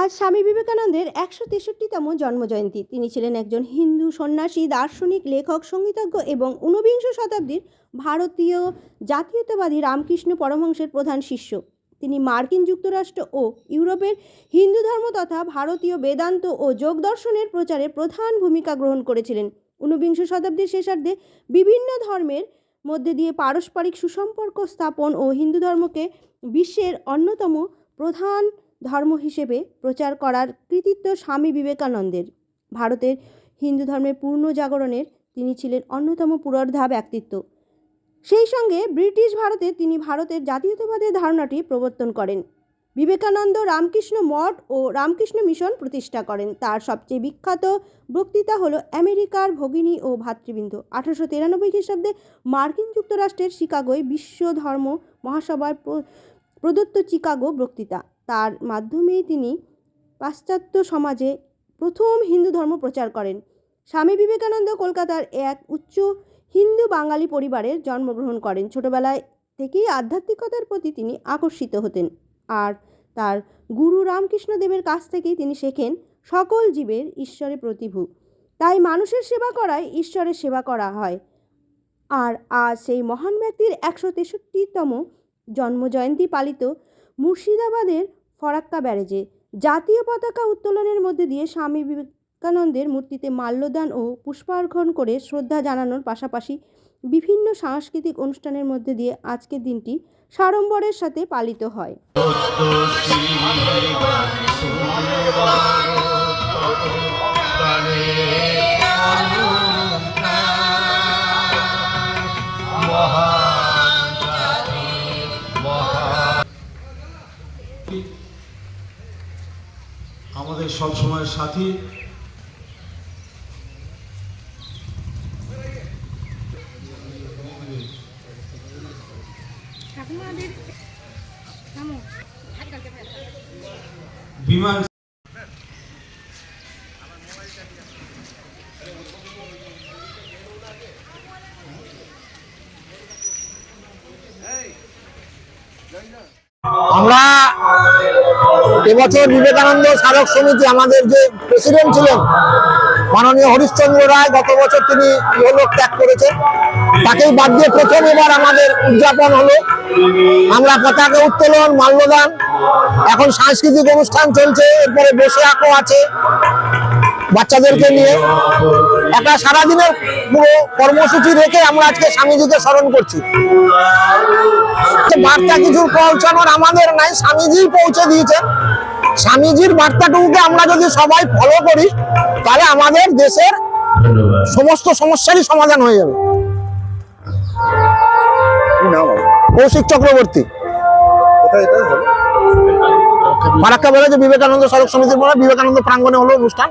আজ স্বামী বিবেকানন্দের একশো তেষট্টিতম জন্মজয়ন্তী। তিনি ছিলেন একজন হিন্দু সন্ন্যাসী, দার্শনিক, লেখক, সঙ্গীতজ্ঞ এবং ঊনবিংশ শতাব্দীর ভারতীয় জাতীয়তাবাদী রামকৃষ্ণ পরমহংসের প্রধান শিষ্য। তিনি মার্কিন যুক্তরাষ্ট্র ও ইউরোপের হিন্দু ধর্ম তথা ভারতীয় বেদান্ত ও যোগ দর্শনের প্রচারে প্রধান ভূমিকা গ্রহণ করেছিলেন। ঊনবিংশ শতাব্দীর শেষার্ধে বিভিন্ন ধর্মের মধ্যে দিয়ে পারস্পরিক সুসম্পর্ক স্থাপন ও হিন্দু ধর্মকে বিশ্বের অন্যতম প্রধান ধর্ম হিসেবে প্রচার করার কৃতিত্ব স্বামী বিবেকানন্দের। ভারতের হিন্দু ধর্মের পূর্ণ জাগরণের তিনি ছিলেন অন্যতম পুরর্ধা ব্যক্তিত্ব। সেই সঙ্গে ব্রিটিশ ভারতে তিনি ভারতের জাতীয়তাবাদের ধারণাটি প্রবর্তন করেন। বিবেকানন্দ রামকৃষ্ণ মঠ ও রামকৃষ্ণ মিশন প্রতিষ্ঠা করেন। তার সবচেয়ে বিখ্যাত বক্তৃতা হলো আমেরিকার ভগিনী ও ভাতৃবৃন্দ। আঠারোশো তিরানব্বই খ্রিস্টাব্দে মার্কিন যুক্তরাষ্ট্রের শিকাগোয় বিশ্ব ধর্ম মহাসভার প্র- প্রদত্ত চিকাগো বক্তৃতা। তার মাধ্যমেই তিনি পাশ্চাত্য সমাজে প্রথম হিন্দু ধর্ম প্রচার করেন। স্বামী বিবেকানন্দ কলকাতার এক উচ্চ হিন্দু বাঙালি পরিবারে জন্মগ্রহণ করেন। ছোটবেলায় থেকেই আধ্যাত্মিকতার প্রতি তিনি আকর্ষিত হতেন আর তার গুরু রামকৃষ্ণদেবের কাছ থেকেই তিনি শেখেন, সকল জীবের ঈশ্বরের প্রতিভু। তাই মানুষের সেবা করায় ঈশ্বরের সেবা করা হয়। আর আজ সেই মহান ব্যক্তির একশো তেষট্টিতম জন্মজয়ন্তী পালিত মুর্শিদাবাদের ফরাক্কা ব্যারেজে। জাতীয় পতাকা উত্তোলনের মধ্যে দিয়ে স্বামী বিবেকানন্দের মূর্তিতে মাল্যদান ও পুষ্পার্ঘন করে শ্রদ্ধা জানানোর পাশাপাশি বিভিন্ন সাংস্কৃতিক অনুষ্ঠানের মধ্যে দিয়ে আজকের দিনটি সাড়ম্বরের সাথে পালিত হয়। আমাদের সব সময়ের সাথী। বিমান আমরা এবছর বিবেকানন্দ স্মারক সমিতি আমাদের যে প্রেসিডেন্ট ছিলেন, মাননীয় হরিশ্চন্দ্র রায় গত বছর তিনি ইহলোক ত্যাগ করেছে তাকেই বাদ দিয়ে প্রথম এবার আমাদের উদযাপন হলো। আমরা পতাকা উত্তোলন, মাল্যদান, এখন সাংস্কৃতিক অনুষ্ঠান চলছে, এরপরে বসে আঁকো আছে বাচ্চাদেরকে নিয়ে। একটা সারাদিনের পুরো কর্মসূচি রেখে আমরা আজকে স্বামীজিকে স্মরণ করছি। বার্তা কিছুর পৌঁছানোর আমাদের নাই স্বামীজি পৌঁছে দিয়েছেন। স্বামীজির বার্তাটুকুকে আমরা যদি সবাই ফলো করি তাহলে আমাদের দেশের সমস্ত সমস্যারই সমাধান হয়ে যাবে। কৌশিক চক্রবর্তী। ফারাক্কা বলে যে বিবেকানন্দ সড়ক সমিতির পরে বিবেকানন্দ প্রাঙ্গনে হলো অনুষ্ঠান।